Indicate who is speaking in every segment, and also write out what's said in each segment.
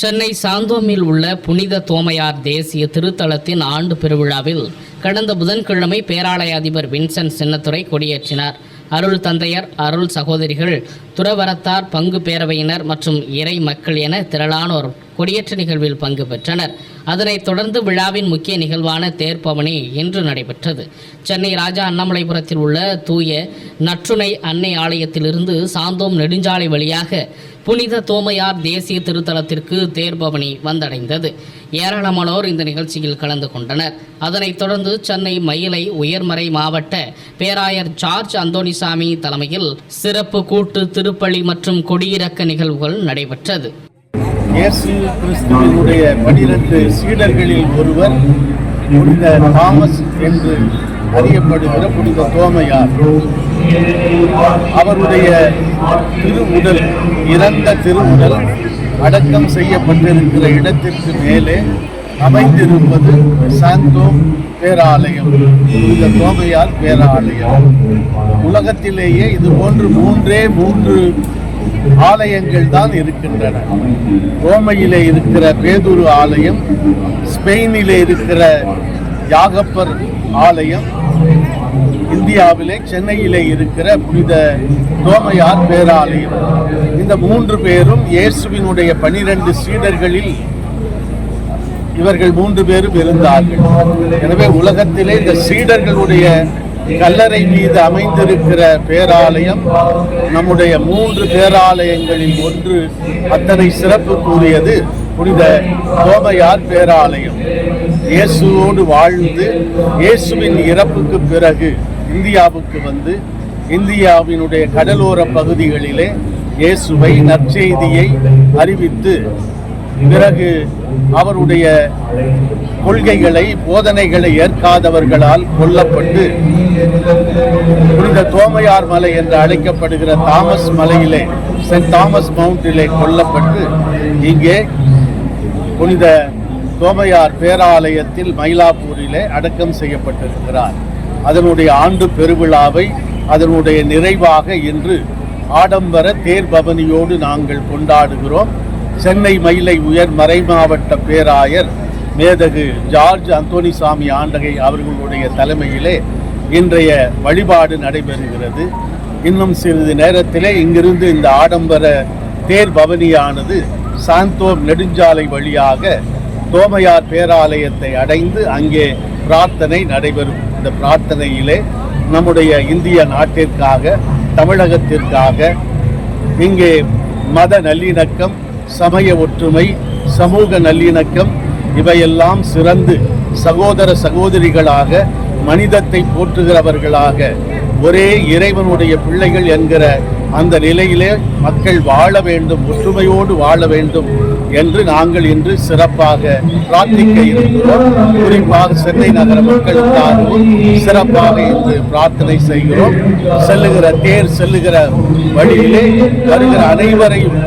Speaker 1: சென்னை சாந்தோமில் உள்ள புனித தோமையார் தேசிய திருத்தலத்தின் ஆண்டு பெருவிழாவில் கடந்த புதன்கிழமை பேராலய அதிபர் வின்சென்ட் சின்னத்துறை கொடியேற்றினார். அருள் தந்தையர் அருள் சகோதரிகள் துறவரத்தார் பங்கு பேரவையினர் மற்றும் இறை மக்கள் என திரளானோர் கொடியேற்ற நிகழ்வில் பங்கு பெற்றனர். அதனைத் தொடர்ந்து விழாவின் முக்கிய நிகழ்வான தேர்ப்பவனி இன்று நடைபெற்றது. சென்னை ராஜா அண்ணாமலைபுரத்தில் உள்ள தூய நற்றுணை அன்னை ஆலயத்திலிருந்து சாந்தோம் நெடுஞ்சாலை வழியாக புனித தோமையார் தேசிய திருத்தலத்திற்கு தேர்பவனி வந்தடைந்தது. ஏராளமானோர் இந்த நிகழ்ச்சியில் கலந்து கொண்டனர். அதனைத் தொடர்ந்து சென்னை மயிலை உயர்மறை மாவட்ட பேராயர் ஜார்ஜ் அந்தோனிசாமி தலைமையில் சிறப்பு கூட்டு திருப்பலி மற்றும் கொடியிறக்க நிகழ்வுகள் நடைபெற்றது.
Speaker 2: இயேசு சீடர்களில் ஒருவர் புனித தாமஸ் என்று அறியப்படுகிற புனித தோமையார். அவருடைய திருவுடல் இறந்த திருவுடல் அடக்கம் செய்யப்பட்டிருக்கிற இடத்திற்கு மேலே அமைந்திருப்பது சாந்தோம் பேராலயம். இந்த கோவையால் பேராலயம். உலகத்திலேயே இது போன்று மூன்றே மூன்று ஆலயங்கள் தான் இருக்கின்றன. ரோமையிலே இருக்கிற பேதுரு ஆலயம் ஸ்பெயினிலே இருக்கிற யாகப்பர் ஆலயம் இந்தியாவிலே சென்னையிலே இருக்கிற புனித தோமையார் பேராலயம். இந்த மூன்று பேரும் இயேசுவினுடைய பனிரெண்டு சீடர்களில் இவர்கள் மூன்று பேரும் இருந்தார்கள். எனவே உலகத்திலே இந்த சீடர்களுடைய கல்லறை மீது அமைந்திருக்கிற பேராலயம் நம்முடைய மூன்று பேராலயங்களில் ஒன்று அத்தனை சிறப்பு கூறியது புனித தோமையார் பேராலயம். இயேசுவோடு வாழ்ந்து இயேசுவின் இறப்புக்கு பிறகு இந்தியாவுக்கு வந்து இந்தியாவினுடைய கடலோர பகுதிகளிலே இயேசுவை நற்செய்தியை அறிவித்து பிறகு அவருடைய கொள்கைகளை போதனைகளை ஏற்காதவர்களால் கொல்லப்பட்டு புனித தோமையார் மலை என்று அழைக்கப்படுகிற தாமஸ் மலையிலே சென்ட் தாமஸ் மவுண்டிலே கொல்லப்பட்டு இங்கே புனித தோமையார் பேராலயத்தில் மயிலாப்பூரிலே அடக்கம் செய்யப்பட்டிருக்கிறார். அதனுடைய ஆண்டு பெருவிழாவை அதனுடைய நிறைவாக இன்று ஆடம்பர தேர் பவனியோடு நாங்கள் கொண்டாடுகிறோம். சென்னை மயிலை உயர் மறைமாவட்ட பேராயர் மேதகு ஜார்ஜ் அந்தோனிசாமி ஆண்டகை அவர்களுடைய தலைமையிலே இன்றைய வழிபாடு நடைபெறுகிறது. இன்னும் சிறிது நேரத்திலே இங்கிருந்து இந்த ஆடம்பர தேர் பவனியானது சாந்தோம் நெடுஞ்சாலை வழியாக தோமையார் பேராலயத்தை அடைந்து அங்கே பிரார்த்தனை நடைபெறும். இந்த பிரார்த்தனையிலே நம்முடைய இந்திய நாட்டிற்காக தமிழகத்திற்காக இங்கே மத நல்லிணக்கம் சமய ஒற்றுமை சமூக நல்லிணக்கம் இவையெல்லாம் சிறந்து சகோதர சகோதரிகளாக மனிதத்தை போற்றுகிறவர்களாக ஒரே இறைவனுடைய பிள்ளைகள் என்கிற அந்த நிலையிலே மக்கள் வாழ வேண்டும் ஒற்றுமையோடு வாழ வேண்டும் என்று நாங்கள் இன்று சிறப்பாக பிரார்த்திக்க இருக்கிறோம் குறிப்பாக சென்னை நகர மக்களுக்காகவும் சிறப்பாக இன்று பிரார்த்தனை செய்கிறோம். செல்லுகிற தேர் செல்லுகிற வழியிலே வருகிற அனைவரையும்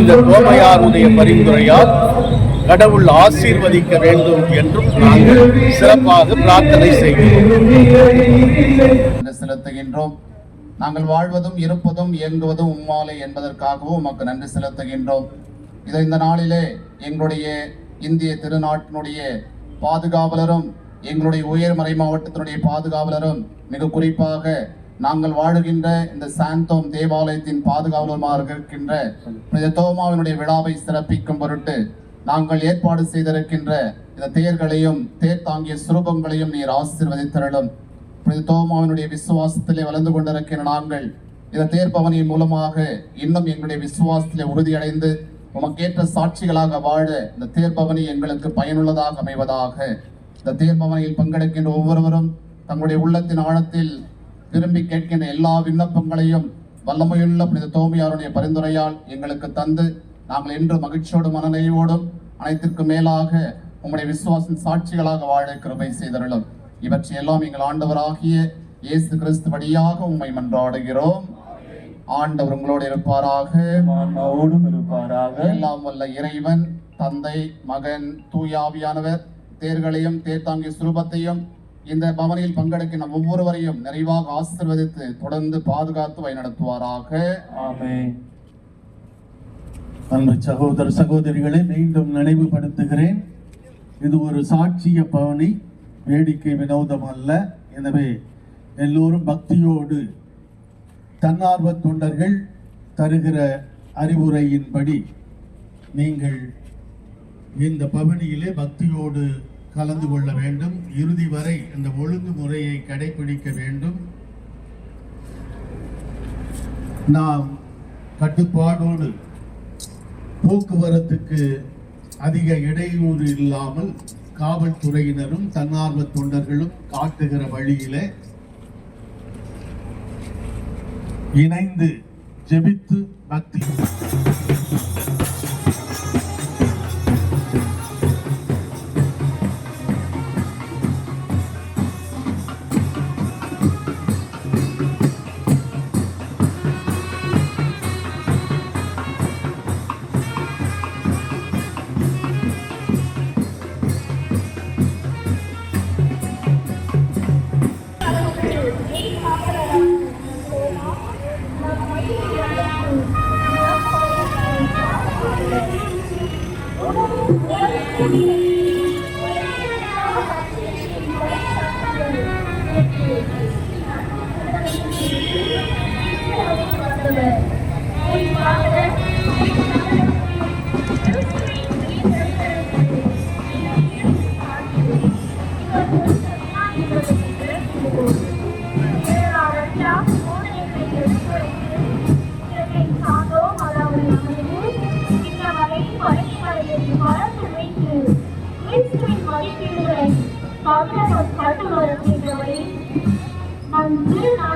Speaker 2: இந்த கோமையாருடைய பரிந்துரையால் கடவுள் ஆசீர்வதிக்க வேண்டும் என்றும் நாங்கள் சிறப்பாக பிரார்த்தனை செய்கிறோம்.
Speaker 3: செலுத்துகின்றோம். நாங்கள் வாழ்வதும் இருப்பதும் இயங்குவதும் உம்மாலை என்பதற்காகவும் உமக்கு நன்றி செலுத்துகின்றோம். இதை இந்த நாளிலே எங்களுடைய இந்திய திருநாட்டினுடைய பாதுகாவலரும் எங்களுடைய உயர்மறை மாவட்டத்தினுடைய பாதுகாவலரும் மிக குறிப்பாக நாங்கள் வாழுகின்ற இந்த சாந்தோம் தேவாலயத்தின் பாதுகாவலருமாக இருக்கின்ற புனித தோமாவினுடைய விழாவை சிறப்பிக்கும் பொருட்டு நாங்கள் ஏற்பாடு செய்திருக்கின்ற இந்த தேர்களையும் தேர் தாங்கிய சுரூபங்களையும் நீர் ஆசீர்வதித்தருளும். புனித தோமாவினுடைய விசுவாசத்திலே வளர்ந்து கொண்டிருக்கிற நாங்கள் இந்த தேர்பவனியின் மூலமாக இன்னும் எங்களுடைய விசுவாசத்திலே உறுதியடைந்து உமக்கேற்ற சாட்சிகளாக வாழ இந்த தேர்பவனி எங்களுக்கு பயனுள்ளதாக அமைவதாக. இந்த தேர்பவனியில் பங்கெடுக்கின்ற ஒவ்வொருவரும் தங்களுடைய உள்ளத்தின் ஆழத்தில் விரும்பி கேட்கின்ற எல்லா விண்ணப்பங்களையும் வல்லமையுள்ள புனித தோமியாருடைய பரிந்துரையால் எங்களுக்கு தந்து நாங்கள் என்று மகிழ்ச்சியோடும் மனநிறைவோடும் அனைத்திற்கும் மேலாக உம்முடைய விசுவாசின் சாட்சிகளாக வாழ கிருபை செய்தருளும். இவற்றை எல்லாம் எங்கள் ஆண்டவராகிய இயேசு கிறிஸ்து வழியாக உம்மை மன்றாடுகிறோம். ஆண்டவர் உங்களோடு இருப்பாராக.
Speaker 4: ஆன்மாவோடும் இருப்பாராக.
Speaker 3: எல்லாம் வல்ல இறைவன் தந்தை மகன் தூயாவியானவர் தேர்களையும் தேர்தாங்கிய சுரூபத்தையும் இந்த பவனியில் பங்கெடுக்கிற நம் ஒவ்வொருவரையும் நிறைவாக ஆசீர்வதித்து தொடர்ந்து பாதுகாத்து வழிநடத்துவாராக.
Speaker 4: ஆமென்.
Speaker 2: அன்பு சகோதர சகோதரிகளை மீண்டும் நினைவுபடுத்துகிறேன். இது ஒரு சாட்சிய பவனி வேடிக்கை வினோதம் அல்ல. எனவே எல்லோரும் பக்தியோடு தன்னார்வ தொண்டர்கள் தருகிற அறிவுரையின்படி நீங்கள் இந்த பவனியிலே பக்தியோடு கலந்து கொள்ள வேண்டும். இறுதி வரை இந்த ஒழுங்குமுறையை கடைபிடிக்க வேண்டும். நாம் கட்டுப்பாடோடு போக்குவரத்துக்கு அதிக இடையூறு இல்லாமல் காவல்துறையினரும் தன்னார்வ தொண்டர்களும் காட்டுகிற வழியிலே இணைந்து ஜெபித்து பக்தி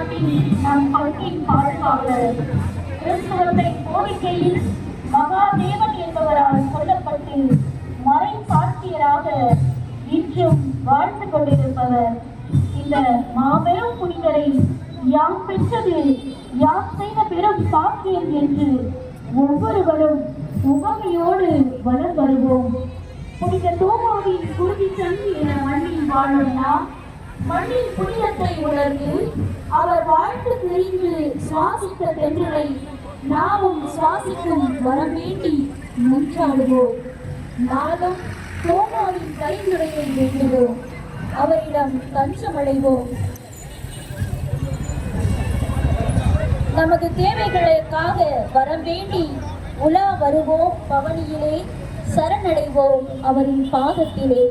Speaker 5: திருநாட்டின் நம் பங்கின் பாதுகாவலர். கிறிஸ்துவத்தை கோரிக்கையில் மகாதேவன் என்பவரால் சொல்லப்பட்டு மறை சாட்சியராக இன்றும் வாழ்ந்து கொண்டிருப்பவர். இந்த மாபெரும் புனிதரை யாம் பெற்றது யாம் செய்த பெரும் பாக்கியம் என்று ஒவ்வொருவரும் உவமையோடு வளம் வருவோம். புனித தோமாவின் குருதி தங்கிய மண்ணில் வாழும் நாம் மண்ணின் புண்ணியத்தை உணர்ந்து அவர் வாழ்ந்து தெரிந்து சுவாசித்த தென்றலை நாமும் சுவாசிக்கும் வரம் வேண்டி மன்றாடுவோம் நாளும் கோமாவின் கைதுறையை வேண்டுவோம். அவரிடம் தஞ்சமடைவோம். நமது தேவைகளுக்காக வரம் வேண்டி உலா வருவோம் பவனியிலே சரணடைவோம் அவரின் பாதத்திலே.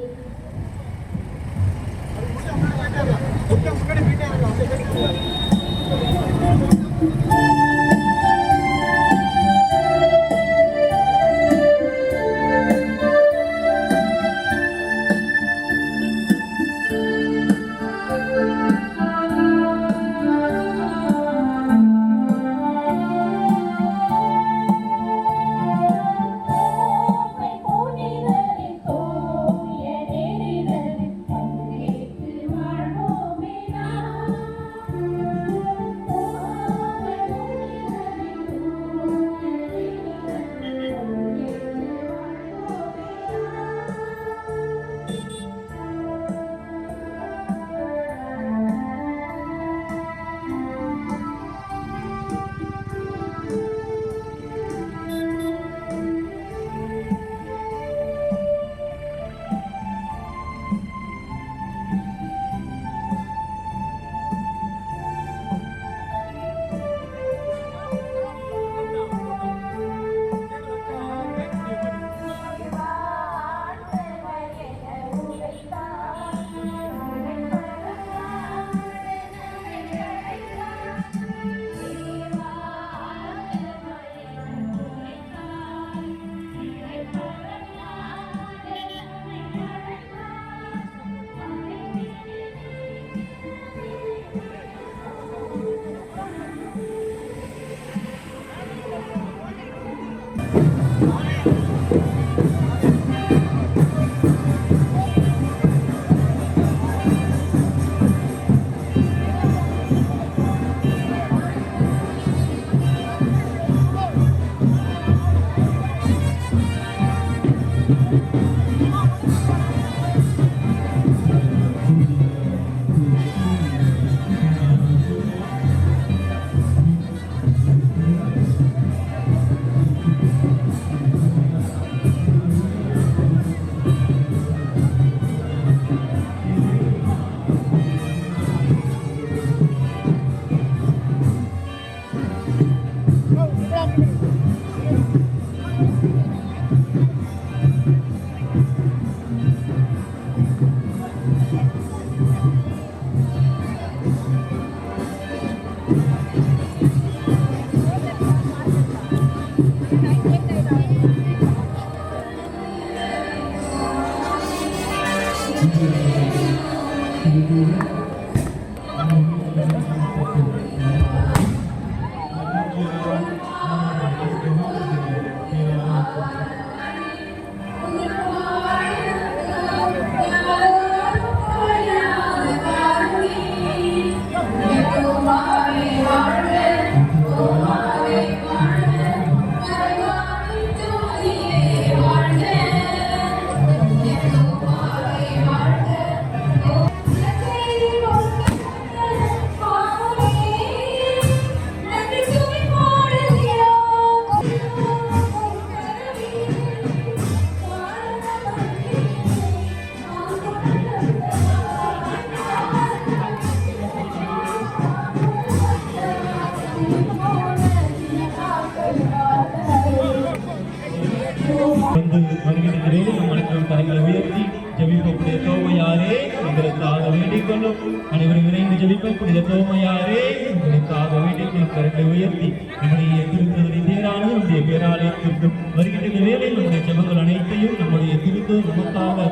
Speaker 4: நம்முடைய திருத்து நமக்காக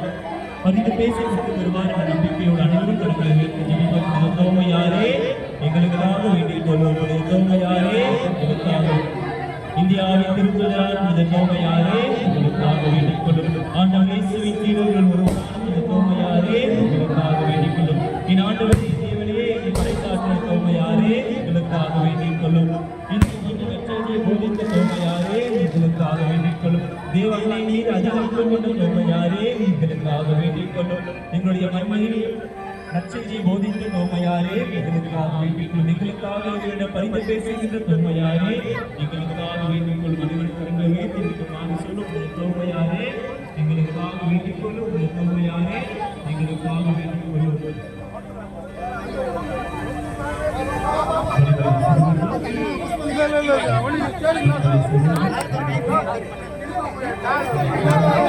Speaker 4: பரிந்து பேசி கொடுத்து வருவார் என்ற நம்பிக்கையோடு அனைவரும் கரங்களை உயர்த்தி ஜெபிக்கக்கூடிய தோமையாரே எங்களுக்காக வேண்டிக் கொள்ளும் தோமையாரே எங்களுக்காக. இந்தியாவின் திருத்தலார் இந்த தோமையாரே எங்களுக்காக வேண்டிக் கொள்ளும் ஆண்டவரை சிவித்தீர்கள் ஒரு தேவனை நீர் அதிகரிக்கும் கொண்ட தோமையாரே உங்களுக்காக வேண்டிக் கொள்ளும் எங்களுடைய மண்மையில் நற்செய்தியை போதித்த தோமையாரே எங்களுக்காக வேண்டிக் கொள்ளும் எங்களுக்காக எங்களிடம் பரிந்து பேசுகின்ற தோமையாரே எங்களுக்காக வேண்டிக் கொள்ளும் அனைவரும் கரங்களை உயர்த்தி இருக்குமாறு சொல்லும் உங்கள் தோமையாரே எங்களுக்காக வேண்டிக் கொள்ளும் உங்கள் தோமையாரே எங்களுக்காக வேண்டிக் கொள்ளும்.
Speaker 6: இல்ல இல்ல இல்ல. ஒளி கேளுங்க mulher, cara.